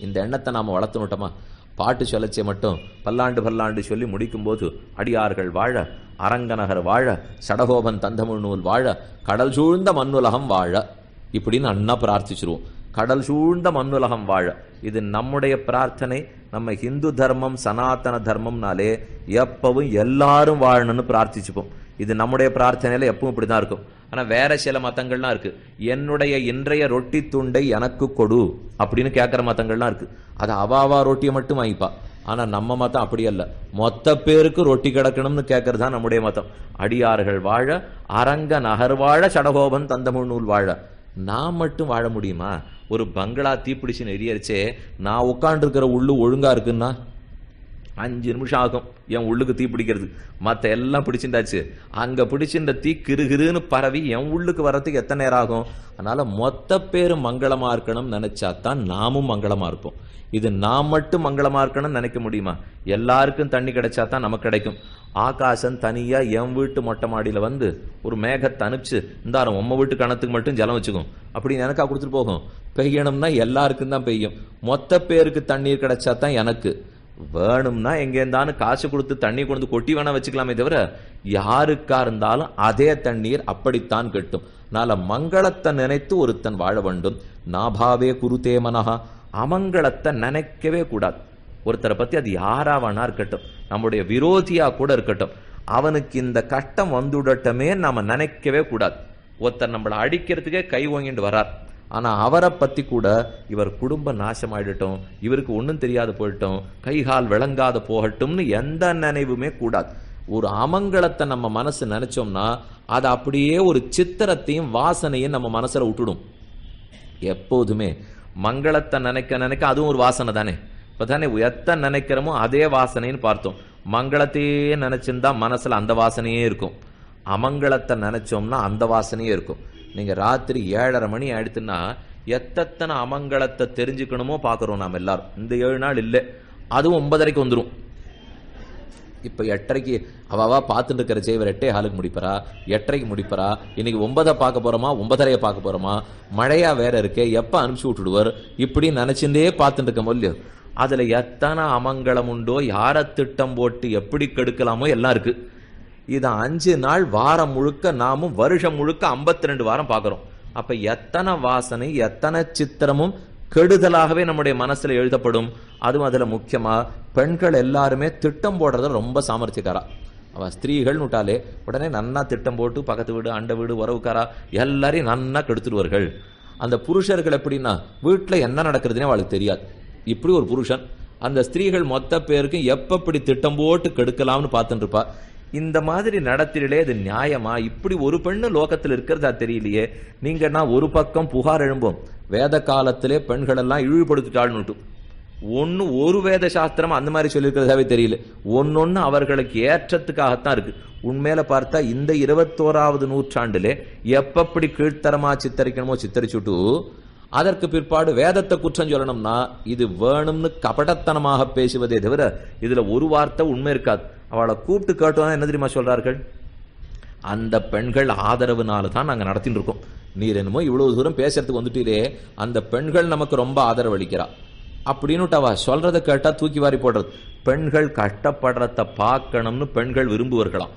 இந்த எண்ணத்தை நாம் வளர்த்துனுட்டோமா பாட்டு சொல்லச்சே மட்டும் பல்லாண்டு பல்லாண்டு சொல்லி முடிக்கும்போது அடியார்கள் வாழ அரங்கநகர் வாழ சடகோபன் தந்தமிழ் நூல் வாழ கடல் சூழ்ந்த மண்ணுலகம் வாழ. இப்படின்னு அண்ணா பிரார்த்திச்சிருவோம். கடல் சூழ்ந்த மண்ணுலகம் வாழ. இது நம்முடைய பிரார்த்தனை. நம்ம ஹிந்து தர்மம் சனாதன தர்மம்னாலே எப்பவும் எல்லாரும் வாழணும்னு பிரார்த்திச்சுப்போம். இது நம்முடைய பிரார்த்தனையில் எப்பவும் இப்படிதான் இருக்கும். ஆனால் வேற சில மதங்கள்லாம் இருக்கு. என்னுடைய இன்றைய ரொட்டி துண்டை எனக்கு கொடு அப்படின்னு கேட்குற மதங்கள்லாம் இருக்கு. அது அவாவா ரொட்டியை மட்டும் வாங்கிப்பா. ஆனால் நம்ம மதம் அப்படி அல்ல. மொத்த பேருக்கு ரொட்டி கிடக்கணும்னு கேட்கறது தான் நம்முடைய மதம். அடியார்கள் வாழ அரங்க நகர் வாழ சடகோபன் தந்தமிழ் நூல் வாழ. நான் மட்டும் வாழ முடியுமா? ஒரு பங்களா தீப்பிடிச்சுன்னு எரியரிச்சே நான் உட்காண்டிருக்கிற உள்ளு ஒழுங்கா இருக்குன்னா? அஞ்சு நிமிஷம் ஆகும். என் உள்ளுக்கு தீ பிடிக்கிறது. மற்ற எல்லாம் பிடிச்சிருந்தாச்சு. அங்கே பிடிச்சிருந்த தீ கிருகிருன்னு பரவி என் உள்ளுக்கு வர்றதுக்கு எத்தனை நேரம் ஆகும்? அதனால் மொத்த பேரும் மங்களமாக இருக்கணும்னு நினச்சா தான் நாமும் மங்களமாக இருப்போம். இது நான் மட்டும் மங்களமாக இருக்கணும்னு நினைக்க முடியுமா? எல்லாருக்கும் தண்ணி கிடைச்சா தான் நமக்கு கிடைக்கும். ஆகாசம் தனியாக என் வீட்டு மொட்டை மாடியில் வந்து ஒரு மேகத்தை அனுப்பிச்சு இந்தாரம் உம்ம வீட்டு கணத்துக்கு மட்டும் ஜலம் வச்சுக்கும். அப்படின்னு எனக்கா கொடுத்துட்டு போகும். பெய்யணும்னா எல்லாருக்கும் தான் பெய்யும். மொத்த பேருக்கு தண்ணீர் கிடைச்சா தான் எனக்கு. வேணும்னா எங்க இருந்தாலும் காசு கொடுத்து தண்ணி கொண்டு வந்து கொட்டி வேணா வச்சுக்கலாமே தவிர யாருக்கா இருந்தாலும் அதே தண்ணீர் அப்படித்தான் கெட்டும். நால மங்களத்தை நினைத்து ஒருத்தன் வாழ வேண்டும். நாபாவே குருதே மனஹா. அமங்களத்தை நினைக்கவே கூடாது. ஒருத்தரை பத்தி அது யாரா வேணா இருக்கட்டும். நம்முடைய விரோதியா கூட இருக்கட்டும். அவனுக்கு இந்த கஷ்டம் வந்துடட்டமே நாம நினைக்கவே கூடாது. ஒருத்தர் நம்மளை அடிக்கிறதுக்கே கை ஓங்கிட்டு வரார் ஆனால் அவரை பற்றி கூட இவர் குடும்பம் நாசமாயிடட்டும் இவருக்கு ஒன்றும் தெரியாது போயிட்டோம் கைகால் விளங்காத போகட்டும்னு எந்த நினைவுமே கூடாது. ஒரு அமங்கலத்தை நம்ம மனசு நினைச்சோம்னா அது அப்படியே ஒரு சித்திரத்தையும் வாசனையும் நம்ம மனசில் விட்டுடும். எப்போதுமே மங்களத்தை நினைக்க நினைக்க அதுவும் ஒரு வாசனை தானே? இப்போ தானே எத்தனை நினைக்கிறோமோ அதே வாசனைன்னு பார்த்தோம். மங்களத்தையே நினைச்சிருந்தா மனசில் அந்த வாசனையே இருக்கும். அமங்கலத்தை நினைச்சோம்னா அந்த வாசனையே இருக்கும். நீங்க ராத்திரி ஏழரை மணி ஆயிடுத்துன்னா எத்தனை அமங்கலத்தை தெரிஞ்சுக்கணுமோ பார்க்குறோம் நாம் எல்லாரும். இந்த ஏழு நாள் இல்லை. அதுவும் ஒன்பதரைக்கு வந்துடும் இப்ப எட்டரைக்கு அவாவா பார்த்துட்டு இருக்கிற செய்வர் எட்டே ஹாலுக்கு முடிப்பறா? எட்டரைக்கு முடிப்பறா? இன்னைக்கு ஒன்பதை பார்க்க போறோமா? ஒன்பதரைய பார்க்க போறோமா? மழையா வேற இருக்கே எப்ப அனுப்பிச்சு விட்டுடுவார்? இப்படி நினைச்சுட்டே பார்த்துட்டு இருக்க முடியும் அதுல எத்தனை அமங்கலம் உண்டோ? யார திட்டம் போட்டு எப்படி கெடுக்கலாமோ எல்லாம் இருக்கு. இது அஞ்சு நாள் வாரம் முழுக்க நாமும் வருஷம் முழுக்க 52 ரெண்டு வாரம் பார்க்குறோம். அப்போ எத்தனை வாசனை எத்தனை சித்திரமும் கெடுதலாகவே நம்முடைய மனசில் எழுதப்படும். அதுவும் அதில் முக்கியமாக பெண்கள் எல்லாருமே திட்டம் போடுறத ரொம்ப சாமர்த்தியக்காரா. அவ ஸ்திரீகள் விட்டாலே உடனே நன்னா திட்டம் போட்டு பக்கத்து வீடு அண்ட வீடு உறவுக்காரா எல்லாரையும் நன்னா கெடுத்துடுவார்கள். அந்த புருஷர்கள் எப்படின்னா வீட்டில் என்ன நடக்கிறதுனே அவளுக்கு தெரியாது. இப்படி ஒரு புருஷன் அந்த ஸ்திரீகள் மொத்த பேருக்கும் எப்ப இப்படி திட்டம் போட்டு கெடுக்கலாம்னு பார்த்துட்டு இருப்பா. இந்த மாதிரி நடத்திலே இது நியாயமா? இப்படி ஒரு பெண்ணு லோகத்தில் இருக்கிறதா தெரியலையே. நீங்கன்னா ஒரு பக்கம் புகார் எழும்போம்? வேத காலத்திலே பெண்கள் எல்லாம் இழிவுபடுத்திட்டாள்னுட்டு ஒன்னு ஒரு வேத சாஸ்திரம் அந்த மாதிரி சொல்லியிருக்கிறதாவே தெரியல. ஒன்னொன்னு அவர்களுக்கு ஏற்றத்துக்காகத்தான் இருக்கு. உண்மையில பார்த்தா இந்த இருபத்தோராவது நூற்றாண்டிலே எப்பப்படி கீழ்த்தரமா சித்தரிக்கணுமோ சித்தரிச்சுட்டு அதற்கு பிற்பாடு வேதத்தை குற்றம் சொல்லணும்னா இது வேணும்னு கபடத்தனமாக பேசுவதே தவிர இதுல ஒரு வார்த்தை உண்மை இருக்காது. அவளை கூப்பிட்டு கேட்டோன்னா என்ன தெரியுமா சொல்றார்கள்? அந்த பெண்கள் ஆதரவுனால தான் நாங்கள் நடத்தின்னு இருக்கோம். நீர் என்னமோ இவ்வளவு தூரம் பேசுறதுக்கு வந்துட்டீரே அந்த பெண்கள் நமக்கு ரொம்ப ஆதரவு அளிக்கிறா அப்படின்னுட்டு அவ சொல்றதை கேட்டா தூக்கி வாரி போடுறது. பெண்கள் கஷ்டப்படுறத பார்க்கணும்னு பெண்கள் விரும்புவார்களாம்.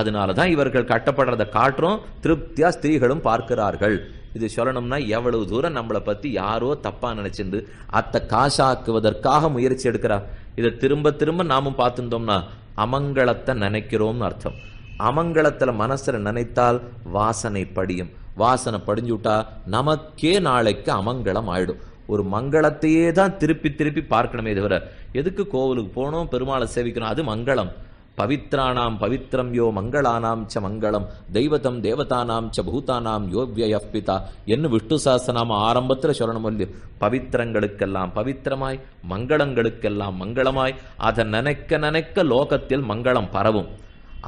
அதனால தான் இவர்கள் கட்டப்படுறத காட்டுறோம் திருப்தியா ஸ்திரீகளும் பார்க்கிறார்கள். இது சொல்லணும்னா எவ்வளவு தூரம் நம்மளை பத்தி யாரோ தப்பா நினைச்சிருந்து அத்தை காசாக்குவதற்காக முயற்சி எடுக்கிறா. இதை திரும்ப திரும்ப நாமும் பார்த்துருந்தோம்னா அமங்கலத்தை நினைக்கிறோம்னு அர்த்தம். அமங்கலத்தில் மனசுல நினைத்தால் வாசனை படியும். வாசனை படிஞ்சு விட்டா நமக்கே நாளைக்கு அமங்கலம் ஆயிடும். ஒரு மங்களத்தையே தான் திருப்பி திருப்பி பார்க்கணுமே தவிர எதுக்கு கோவிலுக்கு போகணும் பெருமாளை சேவிக்கணும் அது மங்களம். பவித்ராணாம் பவித்ரம் யோ மங்களானாம் ச மங்களம் தெய்வதம் தேவதானாம் ச பூதானாம் யோ வியப்பிதா என்ன விஷ்ணு சாஸ்திரநாம ஆரம்பத்தில் சொல்லணும் இல்லையோ பவித்திரங்களுக்கெல்லாம் பவித்திரமாய் மங்களங்களுக்கெல்லாம் மங்களமாய் அதை நினைக்க நினைக்க லோகத்தில் மங்களம் பரவும்.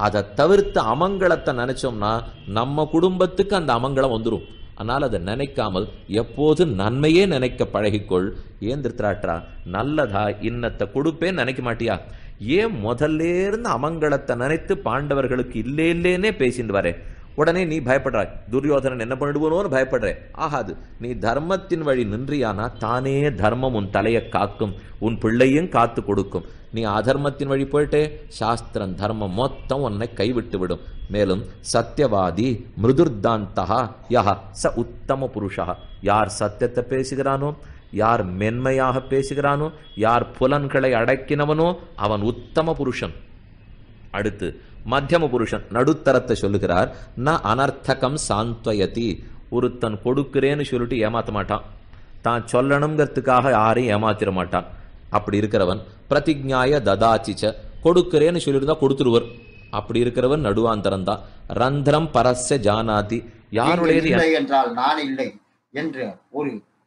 அதை தவிர்த்து அமங்கலத்தை நினைச்சோம்னா நம்ம குடும்பத்துக்கு அந்த அமங்கலம் வந்துரும். அதனால் அதை நினைக்காமல் எப்போது நன்மையே நினைக்க பழகிக்கொள். ஏன் திருத்தராட்டா நல்லதா இன்னத்தை கொடுப்பேன்னு நினைக்க மாட்டியா? ஏன் முதல்ல இருந்து அமங்கலத்தை நினைத்து பாண்டவர்களுக்கு இல்லே இல்லேன்னே பேசிட்டு வரேன் உடனே நீ பயப்படுறாய். துரியோதனன் என்ன பண்ணிடுவோனோன்னு பயப்படுற. ஆகாது. நீ தர்மத்தின் வழி நின்றியானா தானே தர்மம் உன் தலையை காக்கும் உன் பிள்ளையும் காத்து கொடுக்கும். நீ அதர்மத்தின் வழி போயிட்டே சாஸ்திரம் தர்மம் மொத்தம் உன்னை கைவிட்டு விடும். மேலும் சத்தியவாதி மிருதுர்தாந்தகா யஹ ச உத்தம புருஷா யார் சத்தியத்தை பேசுகிறானோ யார் மென்மையாக பேசுகிறானோ யார் புலன்களை அடக்கினவனோ அவன் உத்தம புருஷன். அடுத்து மத்தியம புருஷன் நடுத்தரத்தை சொல்லுகிறார். ந அனர்த்தகம் சாந்த்வயதி. ஒருத்தன் கொடுக்கிறேன்னு சொல்லிட்டு ஏமாத்த மாட்டான். தான் சொல்லணுங்கிறதுக்காக யாரையும் ஏமாத்திர மாட்டான். அப்படி இருக்கிறவன் பிரதிஜ்ஞாய ததாச்சிச்ச கொடுக்கிறேன்னு சொல்லியிருந்தா கொடுத்துருவர். அப்படி இருக்கிறவன் நடுவாந்தரம் தான். ரந்திரம் பரஸ்ய ஜானாதி. யாருடையது இல்லை என்றால் நான் இல்லை என்ற ஒரு